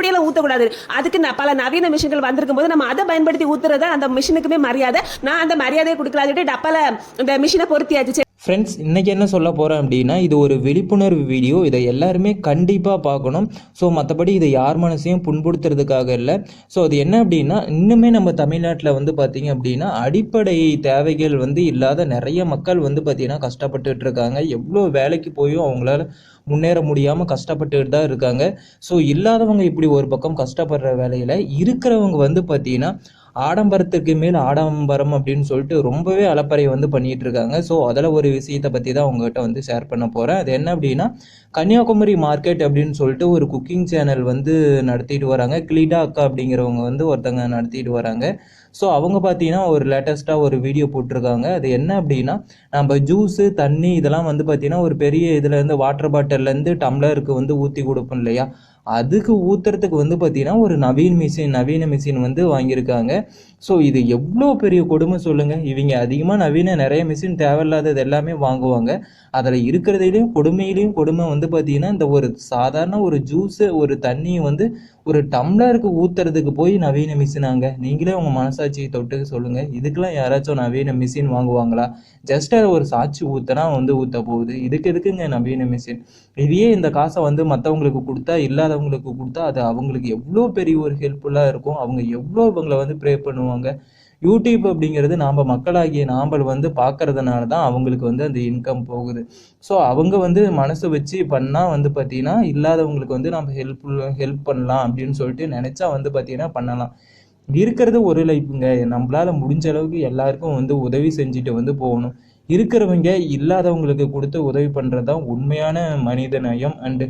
அப்படியெல்லாம் ஊற்றக்கூடாது அதுக்கு பல நவீன மிஷின்கள் வந்திருக்கும் போது நம்ம அதை பயன்படுத்தி ஊத்துறத அந்த மிஷினுக்குமே மரியாதை. நான் அந்த மரியாதையை கொடுக்கலாம் டப்பால இந்த மிஷினை பொருத்தியாச்சு. ஃப்ரெண்ட்ஸ் இன்றைக்கி என்ன சொல்ல போகிறேன் அப்படின்னா இது ஒரு விழிப்புணர்வு வீடியோ இதை எல்லாருமே கண்டிப்பாக பார்க்கணும். ஸோ மற்றபடி இது யார் மனசையும் புண்படுத்துறதுக்காக இல்லை. ஸோ அது என்ன அப்படின்னா இன்னுமே நம்ம தமிழ்நாட்டில் வந்து பார்த்திங்க அப்படின்னா அடிப்படை தேவைகள் வந்து இல்லாத நிறைய மக்கள் வந்து பார்த்திங்கன்னா கஷ்டப்பட்டுட்டு இருக்காங்க. எவ்வளோ வேலைக்கு போயும் அவங்களால முன்னேற முடியாமல் கஷ்டப்பட்டுட்டு தான் இருக்காங்க. ஸோ இல்லாதவங்க இப்படி ஒரு பக்கம் கஷ்டப்படுற வேலையில் இருக்கிறவங்க வந்து பார்த்திங்கன்னா ஆடம்பரத்துக்கு மேல் ஆடம்பரம் அப்படின்னு சொல்லிட்டு ரொம்பவே அலப்பறை வந்து பண்ணிட்டு இருக்காங்க. ஸோ அதில் ஒரு விஷயத்தை பற்றி தான் உங்ககிட்ட வந்து ஷேர் பண்ண போகிறேன் அது என்ன அப்படின்னா கன்னியாகுமரி மார்க்கெட் அப்படின்னு சொல்லிட்டு ஒரு குக்கிங் சேனல் வந்து நடத்திட்டு வராங்க. கிளீடா அக்கா அப்படிங்கிறவங்க வந்து ஒருத்தங்க நடத்திட்டு வராங்க. ஸோ அவங்க பார்த்தீங்கன்னா ஒரு லேட்டஸ்ட்டாக ஒரு வீடியோ போட்டிருக்காங்க. அது என்ன அப்படின்னா நம்ம ஜூஸு தண்ணி இதெல்லாம் வந்து பார்த்தீங்கன்னா ஒரு பெரிய இதுலேருந்து வாட்டர் பாட்டிலேருந்து டம்ளருக்கு வந்து ஊற்றி கொடுப்போம் இல்லையா? அதுக்கு ஊத்துறதுக்கு வந்து பார்த்தீங்கன்னா ஒரு நவீன மிஷின் நவீன மிஷின் வந்து வாங்கியிருக்காங்க. ஸோ இது எவ்வளோ பெரிய கொடுமை சொல்லுங்கள் இவங்க அதிகமாக நவீன நிறைய மிஷின் தேவையில்லாதது எல்லாமே வாங்குவாங்க. அதில் இருக்கிறதுலையும் கொடுமையிலையும் கொடுமை வந்து பார்த்தீங்கன்னா இந்த ஒரு சாதாரண ஒரு ஜூஸு ஒரு தண்ணியை வந்து ஒரு டம்ளருக்கு ஊத்துறதுக்கு போய் நவீன மிஷினாங்க நீங்களே உங்கள் மனசாட்சியை தொட்டு சொல்லுங்கள் இதுக்கெல்லாம் யாராச்சும் நவீன மிஷின் வாங்குவாங்களா? ஜஸ்ட் ஒரு சாட்சி ஊற்றினா வந்து ஊற்ற போகுது. இதுக்கு எதுக்குங்க நவீன மிஷின் இதையே இந்த காசை வந்து மற்றவங்களுக்கு கொடுத்தா தெரியாதவங்களுக்கு கொடுத்தா அது அவங்களுக்கு எவ்வளோ பெரிய ஒரு ஹெல்ப்ஃபுல்லாக இருக்கும். அவங்க எவ்வளோ இவங்களை வந்து ப்ரே பண்ணுவாங்க. யூடியூப் அப்படிங்கிறது நாம் மக்களாகிய நாம்பல் வந்து பார்க்கறதுனால தான் அவங்களுக்கு வந்து அந்த இன்கம் போகுது. ஸோ அவங்க வந்து மனசு வச்சு பண்ணால் வந்து பார்த்தீங்கன்னா இல்லாதவங்களுக்கு வந்து நம்ம ஹெல்ப்ஃபுல் ஹெல்ப் பண்ணலாம் அப்படின்னு சொல்லிட்டு நினச்சா வந்து பார்த்தீங்கன்னா பண்ணலாம். இருக்கிறது ஒரு லைஃப்புங்க நம்மளால் முடிஞ்ச அளவுக்கு எல்லாருக்கும் வந்து உதவி செஞ்சுட்டு வந்து போகணும். இருக்கிறவங்க இல்லாதவங்களுக்கு கொடுத்து உதவி பண்ணுறது தான் உண்மையான மனித நேயம் அண்டு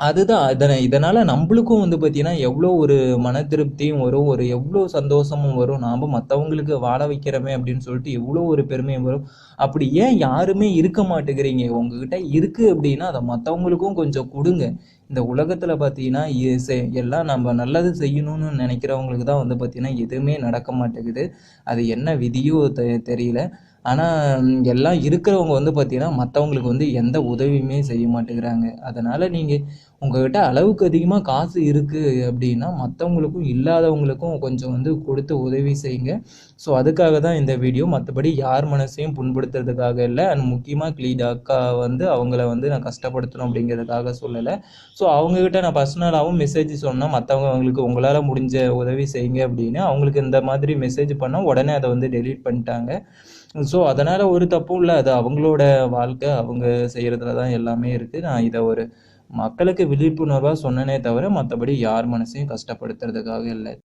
அதுதான். அதனை இதனால் நம்மளுக்கும் வந்து பார்த்தீங்கன்னா எவ்வளோ ஒரு மன திருப்தியும் வரும் ஒரு எவ்வளோ சந்தோஷமும் வரும். நாம் மற்றவங்களுக்கு வாழ வைக்கிறோமே அப்படின்னு சொல்லிட்டு எவ்வளோ ஒரு பெருமையும் வரும். அப்படி ஏன் யாருமே இருக்க மாட்டேங்கிறீங்க? உங்ககிட்ட இருக்குது அப்படின்னா அதை மற்றவங்களுக்கும் கொஞ்சம் கொடுங்க. இந்த உலகத்தில் பார்த்தீங்கன்னா இ- எல்லாம் நம்ம நல்லது செய்யணும்னு நினைக்கிறவங்களுக்கு தான் வந்து பார்த்தீங்கன்னா எதுவுமே நடக்க மாட்டேங்குது. அது என்ன விதியோ தெ தெரியல. ஆனால் எல்லாம் இருக்கிறவங்க வந்து பார்த்திங்கன்னா மற்றவங்களுக்கு வந்து எந்த உதவியுமே செய்ய மாட்டேங்கிறாங்க. அதனால் நீங்கள் உங்கள்கிட்ட அளவுக்கு அதிகமாக காசு இருக்குது அப்படின்னா மற்றவங்களுக்கும் இல்லாதவங்களுக்கும் கொஞ்சம் வந்து கொடுத்து உதவி செய்யுங்க. ஸோ அதுக்காக தான் இந்த வீடியோ. மற்றபடி யார் மனசையும் புண்படுத்துறதுக்காக இல்லை அண்ட் முக்கியமாக கிளீட் அக்கா வந்து அவங்கள வந்து நான் கஷ்டப்படுத்தணும் அப்படிங்கிறதுக்காக சொல்லலை. ஸோ அவங்கக்கிட்ட நான் பர்சனலாகவும் மெசேஜ் சொன்னால் மற்றவங்க அவங்களுக்கு உங்களால் முடிஞ்ச உதவி செய்யுங்க அப்படின்னு அவங்களுக்கு இந்த மாதிரி மெசேஜ் பண்ணால் உடனே அதை வந்து டெலீட் பண்ணிட்டாங்க. ஸோ அதனால் ஒரு தப்பும் இல்லை. அது அவங்களோட வாழ்க்கை. அவங்க செய்கிறதுல தான் எல்லாமே இருக்குது நான் இதை ஒரு மக்களுக்கு விழிப்புணர்வாக சொன்னனே தவிர மற்றபடி யார் மனசையும் கஷ்டப்படுத்துறதுக்காக இல்லை.